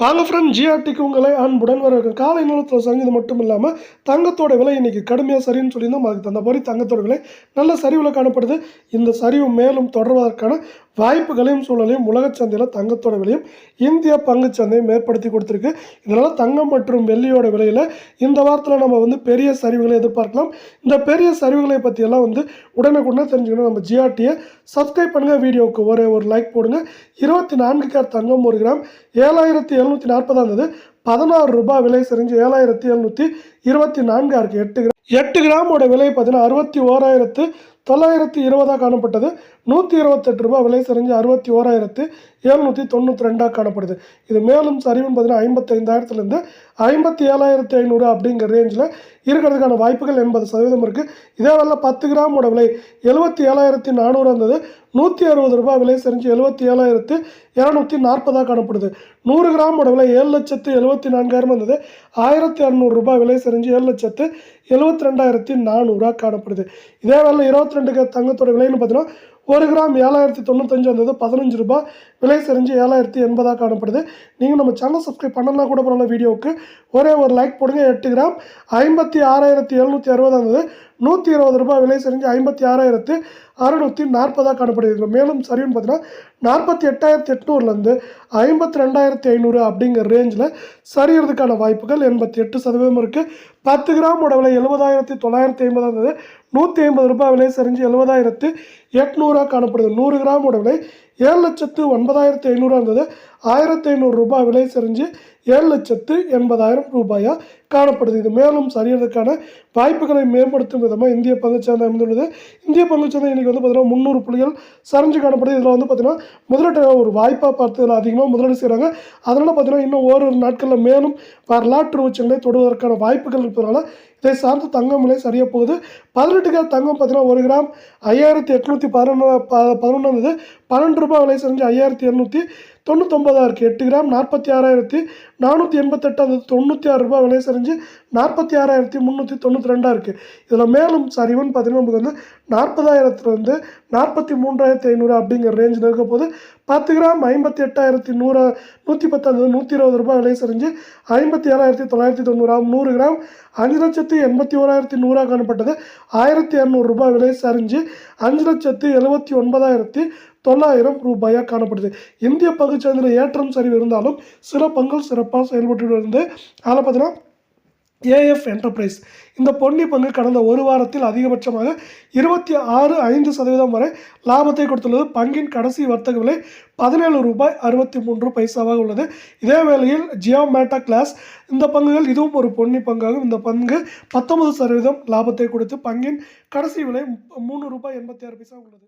வாங்க ஃப்ரெண்ட் ஜிஆர்டிக்கு உங்களை அன்புடன் வரவேற்கும் காலை நிலத்தில் சரிஞ்சது மட்டும் இல்லாமல் தங்கத்தோட விலை இன்றைக்கி கடுமையாக சரின்னு சொல்லியிருந்தோம். அதுக்கு தகுந்த மாதிரி தங்கத்தோட விலை நல்ல சரிவில் காணப்படுது. இந்த சரிவு மேலும் தொடர்வதற்கான வாய்ப்புகளையும் சூழலையும் உலகச் சந்தையில் தங்கத்தோட விலையும் இந்திய பங்கு சந்தையும் ஏற்படுத்தி கொடுத்துருக்கு. இதனால் தங்கம் மற்றும் வெள்ளியோட விலையில் இந்த வாரத்தில் நம்ம வந்து பெரிய சரிவுகளை எதிர்பார்க்கலாம். இந்த பெரிய சரிவுகளை பற்றியெல்லாம் வந்து உடனுக்குடனே தெரிஞ்சுக்கணும். நம்ம ஜிஆர்டியை சப்ஸ்கிரைப் பண்ணுங்கள் வீடியோவுக்கு ஒரே ஒரு லைக் போடுங்க. இருபத்தி நான்கு கேர் தங்கம் ஒரு கிராம் ஏழாயிரத்தி எழுநூற்றி நாற்பதாக இருந்தது பதினாறு ரூபாய் விலை சரிஞ்சு ஏழாயிரத்தி எழுநூற்றி இருபத்தி நான்காக இருக்குது எட்டு கிராம். எட்டு கிராமோட விலை பார்த்தீங்கன்னா அறுபத்தி ஓராயிரத்து தொள்ளாயிரத்தி இருபதாக காணப்பட்டது. நூற்றி இருபத்தெட்டு ரூபாய் விலை சரிஞ்சு அறுபத்தி ஓராயிரத்து எழுநூற்றி தொண்ணூற்றி ரெண்டாக காணப்படுது. இது மேலும் சரிவுன்னு பார்த்தீங்கன்னா ஐம்பத்தைந்தாயிரத்துலேருந்து ஐம்பத்தி ஏழாயிரத்தி ஐநூறு அப்படிங்கிற ரேஞ்சில் இருக்கிறதுக்கான வாய்ப்புகள் எண்பது சதவீதம் இருக்குது இதே வேலை பத்து கிராமோட விலை எழுபத்தி ஏழாயிரத்தி நானூறு இருந்தது நூற்றி அறுபது ரூபாய் விலை சரிஞ்சு எழுபத்தி ஏழாயிரத்து இரநூத்தி நாற்பதாக காணப்படுது. நூறு கிராமோட விலை ஏழு லட்சத்து எழுபத்தி நான்காயிரம் இருந்தது ஆயிரத்தி அறநூறு ரூபாய் விலை சரிஞ்சு ஏழு லட்சத்து எழுபத்தி ரெண்டாயிரத்தி நானூறாக காணப்படுது. இதே வேலை இருபத்தி ரெண்டு தங்கத்தோட விலைன்னு பார்த்தீங்கன்னா ஒரு கிராம் ஏழாயிரத்தி தொண்ணூத்தஞ்சு வந்தது பதினஞ்சு ரூபாய். விலை செறிஞ்சு ஏழாயிரத்தி எண்பதாக காணப்படுது. நீங்கள் நம்ம சேனல் சப்ஸ்கிரைப் பண்ணலாம் கூட பரவாயில்ல வீடியோவுக்கு. ஒரே ஒரு லைக் போடுங்க எட்டு கிராம் ஐம்பத்தி ஆறாயிரத்தி எழுநூற்றி அறுபதாக இருந்தது நூற்றி இருபது ரூபாய் விலை செஞ்சு ஐம்பத்தி ஆறாயிரத்து அறுநூற்றி நாற்பதாக காணப்படுகிறது. மேலும் சரின்னு பார்த்தீங்கன்னா நாற்பத்தி எட்டாயிரத்தி எட்நூறுலேருந்து ஐம்பத்தி ரெண்டாயிரத்தி ஐநூறு அப்படிங்கிற ரேஞ்சில் சரியறதுக்கான வாய்ப்புகள் எண்பத்தி எட்டு சதவீதம் இருக்குது பத்து கிராமோட விலை எழுபதாயிரத்தி தொள்ளாயிரத்தி ஐம்பது இருந்தது. நூற்றி ஐம்பது ரூபாய் விலை சரிஞ்சு எழுபதாயிரத்து எட்நூறாக காணப்படுது. நூறு கிராமோட விலை ஏழு லட்சத்து ஒன்பதாயிரத்தி ஐநூறாக இருந்தது. ஆயிரத்தி ஐநூறு ரூபாய் விலை சரிஞ்சு ஏழு லட்சத்து எண்பதாயிரம் ரூபாயாக காணப்படுது. இது மேலும் சரியறதுக்கான வாய்ப்புகளை மேம்படுத்தும் விதமாக இந்திய பங்குச்சந்தை அமைந்துள்ளது. இந்திய பங்குச்சந்தை இன்றைக்கி வந்து பார்த்தீங்கன்னா முந்நூறு புள்ளிகள் சரிஞ்சு காணப்படுது. இதில் வந்து பார்த்தீங்கன்னா முதலீட்டு ஒரு வாய்ப்பாக பார்த்து இதில் அதிகமாக முதலீடு செய்கிறாங்க அதனால் பார்த்தீங்கன்னா இன்னும் ஓரிரு நாட்களில் மேலும் வரலாற்று உச்சங்களை தொடுவதற்கான வாய்ப்புகள் இருப்பதனால இதை சார்ந்து தங்கம் விலை சரியாக போகுது பதினெட்டு கிராம் தங்கம் பார்த்தீங்கன்னா ஒரு கிராம் ஐயாயிரத்தி எட்நூற்றி பதினொன்று ப பதினொன்று பன்னெண்டு ரூபாய் விலை செஞ்சு ஐயாயிரத்தி எண்ணூற்றி தொண்ணூத்தொம்பதாக இருக்குது எட்டு கிராம் நாற்பத்தி ஆறாயிரத்தி நானூற்றி எண்பத்தெட்டு அந்த தொண்ணூற்றி ஆறு ரூபாய் விலை சரிஞ்சு நாற்பத்தி ஆறாயிரத்தி முந்நூற்றி தொண்ணூற்றி ரெண்டாக இருக்குது இதில் மேலும் சரிவுன்னு பார்த்தீங்கன்னா நமக்கு வந்து நாற்பதாயிரத்துலேருந்து நாற்பத்தி மூன்றாயிரத்தி ஐநூறு அப்படிங்கிற ரேஞ்சில் இருக்க போது பத்து கிராம் ஐம்பத்தி எட்டாயிரத்தி நூறு நூற்றி பத்தாவது நூற்றி இருபது ரூபாய் விலை சரிஞ்சு ஐம்பத்தி ஏழாயிரத்தி தொள்ளாயிரத்தி தொண்ணூறாம் நூறு கிராம் அஞ்சு லட்சத்து எண்பத்தி ஓராயிரத்தி நூறாக காணப்பட்டது. ஆயிரத்தி இரநூறு ரூபாய் விலை சரிஞ்சு அஞ்சு லட்சத்து எழுபத்தி ஒன்பதாயிரத்தி தொள்ளாயிரம் ரூபாயாக காணப்படுது. இந்திய பங்குச்சந்தையில் ஏற்றம் சரிவு இருந்தாலும் சில பங்குகள் சிறப்பாக செயல்பட்டு வருது அதில் பார்த்தீங்கன்னா ஏஎஃப் என்டர்பிரைஸ் இந்த பொன்னி பங்கு கடந்த ஒரு வாரத்தில் அதிகபட்சமாக இருபத்தி ஆறு ஐந்து சதவீதம் வரை லாபத்தை கொடுத்துள்ளது. பங்கின் கடைசி வர்த்தக விலை பதினேழு ரூபாய் அறுபத்தி மூன்று பைசாவாக உள்ளது. இதே வேளையில் ஜியோ மேட்டா கிளாஸ் இந்த பங்குகள் இதுவும் ஒரு பொன்னி பங்காகும். இந்த பங்கு பத்தொன்பது சதவீதம் லாபத்தை கொடுத்து பங்கின் கடைசி விலை மூணு ரூபாய் எண்பத்தி ஆறு பைசா உள்ளது.